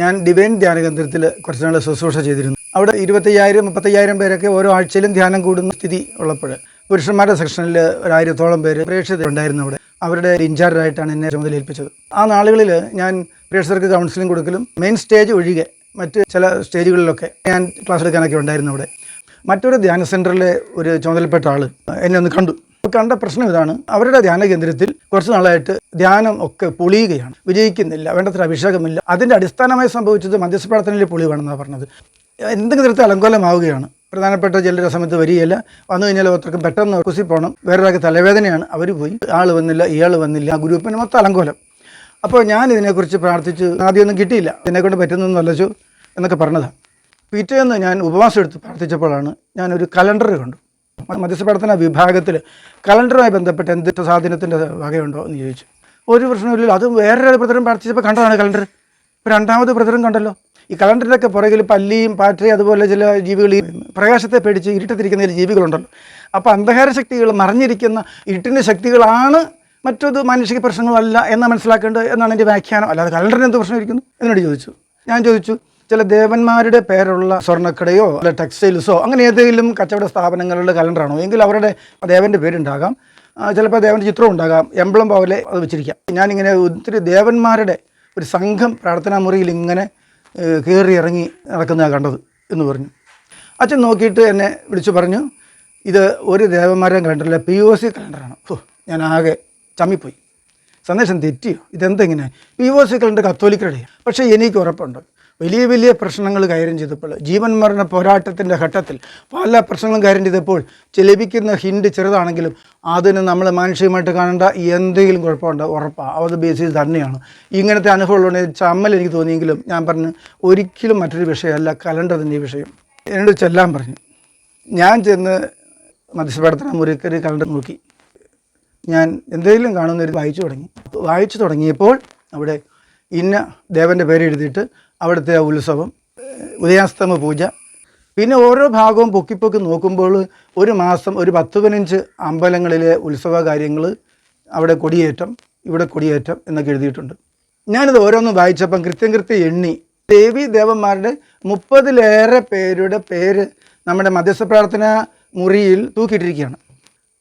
ഞാൻ ഡിവൈൻ ധ്യാന കേന്ദ്രത്തിൽ കുറച്ച് നാൾ ശുശ്രൂഷ ചെയ്തിരുന്നു. അവിടെ ഇരുപത്തയ്യായിരം മുപ്പത്തയ്യായിരം പേരൊക്കെ ഓരോ ആഴ്ചയിലും ധ്യാനം കൂടുന്ന സ്ഥിതി ഉള്ളപ്പോൾ പുരുഷന്മാരുടെ സെക്ഷനിൽ ഒരു ആയിരത്തോളം പേര് പ്രേക്ഷകർ ഉണ്ടായിരുന്നു അവിടെ. അവരുടെ ഇൻചാർജായിട്ടാണ് എന്നെ ചുമതല ഏൽപ്പിച്ചത് ആ നാളുകളിൽ ഞാൻ പ്രേക്ഷകർക്ക് കൗൺസിലിംഗ് കൊടുക്കലും മെയിൻ സ്റ്റേജ് ഒഴികെ മറ്റ് ചില സ്റ്റേജുകളിലൊക്കെ ഞാൻ ക്ലാസ് എടുക്കാനൊക്കെ ഉണ്ടായിരുന്നു അവിടെ. മറ്റൊരു ധ്യാന സെന്ററിലെ ഒരു ചുമതലപ്പെട്ട ആൾ എന്നെ ഒന്ന് കണ്ടു. കണ്ട പ്രശ്നം ഇതാണ്. അവരുടെ ധ്യാന കേന്ദ്രത്തിൽ കുറച്ച് നാളായിട്ട് ധ്യാനം ഒക്കെ പൊളിയുകയാണ്. വിജയിക്കുന്നില്ല വേണ്ടത്ര അഭിഷേകമില്ല. അതിന്റെ അടിസ്ഥാനമായി സംഭവിച്ചത് മധ്യസ്ഥ പ്രാർത്ഥനയിലെ പൊളിയുവാണെന്നാണ് പറഞ്ഞത്. എന്തെങ്കിലും തരത്തിൽ അലങ്കോലമാവുകയാണ്. പ്രധാനപ്പെട്ട ചിലരുടെ സമയത്ത് വരികയില്ല. വന്നു കഴിഞ്ഞാൽ ഓരോരുത്തർക്കും പെട്ടെന്ന് കുസി പോകണം വേറൊരാൾക്ക് തലവേദനയാണ്. അവർ പോയി. ആൾ വന്നില്ല ഇയാൾ വന്നില്ല. ആ ഗ്രൂപ്പിന് മൊത്തം അലങ്കോലം. അപ്പോൾ ഞാൻ ഇതിനെക്കുറിച്ച് പ്രാർത്ഥിച്ചു. ആദ്യമൊന്നും കിട്ടിയില്ല. ഇതിനെക്കൊണ്ട് പറ്റുന്നൊന്നും അല്ലച്ചു എന്നൊക്കെ പറഞ്ഞതാണ് പിറ്റേന്ന് ഞാൻ ഉപവാസം എടുത്ത് പ്രാർത്ഥിച്ചപ്പോഴാണ് ഞാനൊരു കലണ്ടർ കണ്ടു. മധ്യസ്ഥ പ്രവർത്തന വിഭാഗത്തിൽ കലണ്ടറുമായി ബന്ധപ്പെട്ട് എന്ത് സ്വാധീനത്തിന്റെ വകയുണ്ടോ എന്ന് ചോദിച്ചു. ഒരു പ്രശ്നമില്ല അത് വേറൊരു പ്രതിരം പ്രാർത്ഥിച്ചപ്പോൾ കണ്ടതാണ് കലണ്ടർ. ഇപ്പോൾ രണ്ടാമത് പ്രതിരം കണ്ടല്ലോ. ഈ കലണ്ടറിന്റെയൊക്കെ പുറകിൽ പല്ലിയും പാറ്റയും അതുപോലെ ചില ജീവികൾ പ്രകാശത്തെ പേടിച്ച് ഇരുട്ടത്തിരിക്കുന്ന ചില ജീവികളുണ്ടല്ലോ. അപ്പോൾ അന്ധകാര ശക്തികൾ മറിഞ്ഞിരിക്കുന്ന ഇരുട്ടിന്റെ ശക്തികളാണ് മറ്റൊരു മാനുഷിക പ്രശ്നങ്ങളല്ല എന്ന് മനസ്സിലാക്കേണ്ടത് എന്നാണ് എന്റെ വ്യാഖ്യാനം. അല്ലാതെ കലണ്ടറിന് എന്ത് പ്രശ്നം ഇരിക്കുന്നു? എന്നോട് ചോദിച്ചു. ഞാൻ ചോദിച്ചു ചില ദേവന്മാരുടെ പേരുള്ള സ്വർണക്കടയോ അല്ല ടെക്സ്റ്റൈൽസോ അങ്ങനെ ഏതെങ്കിലും കച്ചവട സ്ഥാപനങ്ങളുടെ കലണ്ടറാണോ? എങ്കിൽ അവരുടെ ദേവന്റെ പേരുണ്ടാകാം. ചിലപ്പോൾ ദേവന്റെ ചിത്രം ഉണ്ടാകാം. എംബ്ലം പോലെ അത് വെച്ചിരിക്കാം. ഞാനിങ്ങനെ ഒത്തിരി ദേവന്മാരുടെ ഒരു സംഘം പ്രാർത്ഥനാ മുറിയിൽ ഇങ്ങനെ കയറി ഇറങ്ങി നടക്കുന്നതാണ് കണ്ടത് എന്ന് പറഞ്ഞു. അച്ഛൻ നോക്കിയിട്ട് എന്നെ വിളിച്ചു പറഞ്ഞു ഇത് ഒരു ദേവന്മാരെയും കലണ്ടറല്ല പി ഒ സി കലണ്ടറാണ്. ഓ ഞാൻ ആകെ ചമ്മിപ്പോയി. സന്ദേശം തെറ്റിയോ? ഇതെന്തെങ്ങനെ? പി ഒ സി കലണ്ടർ കത്തോലിക്കരുടെ. പക്ഷേ എനിക്ക് ഉറപ്പുണ്ട്. വലിയ വലിയ പ്രശ്നങ്ങൾ കൈകാര്യം ചെയ്തപ്പോൾ ജീവൻ മരണ പോരാട്ടത്തിന്റെ ഘട്ടത്തിൽ പല പ്രശ്നങ്ങളും കൈകാര്യം ചെയ്തപ്പോൾ ലഭിക്കുന്ന ഹിൻഡ് ചെറുതാണെങ്കിലും അതിന് നമ്മൾ മാനുഷികമായിട്ട് കാണേണ്ട എന്തെങ്കിലും കുഴപ്പമുണ്ട് ഉറപ്പാണ് അത് ബേസിസ് തന്നെയാണ്. ഇങ്ങനത്തെ അനുഭവമുള്ള ചമ്മൽ എനിക്ക് തോന്നിയെങ്കിലും ഞാൻ പറഞ്ഞു ഒരിക്കലും മറ്റൊരു വിഷയമല്ല കലണ്ടർ തന്നെ ഈ വിഷയം. എന്നോട് ചെല്ലാൻ പറഞ്ഞു. ഞാൻ ചെന്ന് മധ്യസ്ഥപ്രാർത്ഥന മുറിക്കരി കലണ്ടർ നോക്കി. ഞാൻ എന്തെങ്കിലും കാണുന്നൊരു വായിച്ചു തുടങ്ങി. വായിച്ചു തുടങ്ങിയപ്പോൾ അവിടെ ഇന്ന ദേവന്റെ പേരെഴുതിയിട്ട് അവിടുത്തെ ആ ഉത്സവം ഉദയാസ്തമ പൂജ. പിന്നെ ഓരോ ഭാഗവും പൊക്കി പൊക്കി നോക്കുമ്പോൾ ഒരു മാസം ഒരു പത്ത് പതിനഞ്ച് അമ്പലങ്ങളിലെ ഉത്സവ കാര്യങ്ങൾ അവിടെ കൊടിയേറ്റം ഇവിടെ കൊടിയേറ്റം എന്നൊക്കെ എഴുതിയിട്ടുണ്ട്. ഞാനിത് ഓരോന്നും വായിച്ചപ്പം കൃത്യം കൃത്യം എണ്ണി. ദേവി ദേവന്മാരുടെ മുപ്പതിലേറെ പേരുടെ പേര് നമ്മുടെ മധ്യസ്ഥ പ്രാർത്ഥന മുറിയിൽ തൂക്കിയിട്ടിരിക്കുകയാണ്.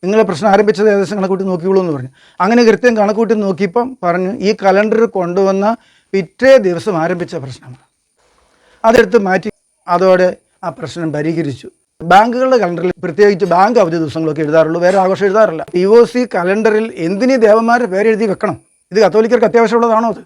നിങ്ങൾ പ്രശ്നം ആരംഭിച്ചത് ഏകദേശം കണക്കൂട്ടി നോക്കിയുള്ളൂ എന്ന് പറഞ്ഞു. അങ്ങനെ കൃത്യം കണക്കൂട്ടി നോക്കിയപ്പം പറഞ്ഞു ഈ കലണ്ടർ കൊണ്ടുവന്ന പിറ്റേ ദിവസം ആരംഭിച്ച പ്രശ്നമാണ്. അതെടുത്ത് മാറ്റി അതോടെ ആ പ്രശ്നം പരിഹരിച്ചു. ബാങ്കുകളുടെ കലണ്ടറിൽ പ്രത്യേകിച്ച് ബാങ്ക് അവധി ദിവസങ്ങളൊക്കെ എഴുതാറുള്ളൂ വേറെ ആഘോഷം എഴുതാറില്ല. പി ഒ സി കലണ്ടറിൽ എന്തിനീ ദേവന്മാരുടെ പേരെഴുതി വെക്കണം? ഇത് കത്തോലിക്കർക്ക് അത്യാവശ്യമുള്ളതാണോ അത്?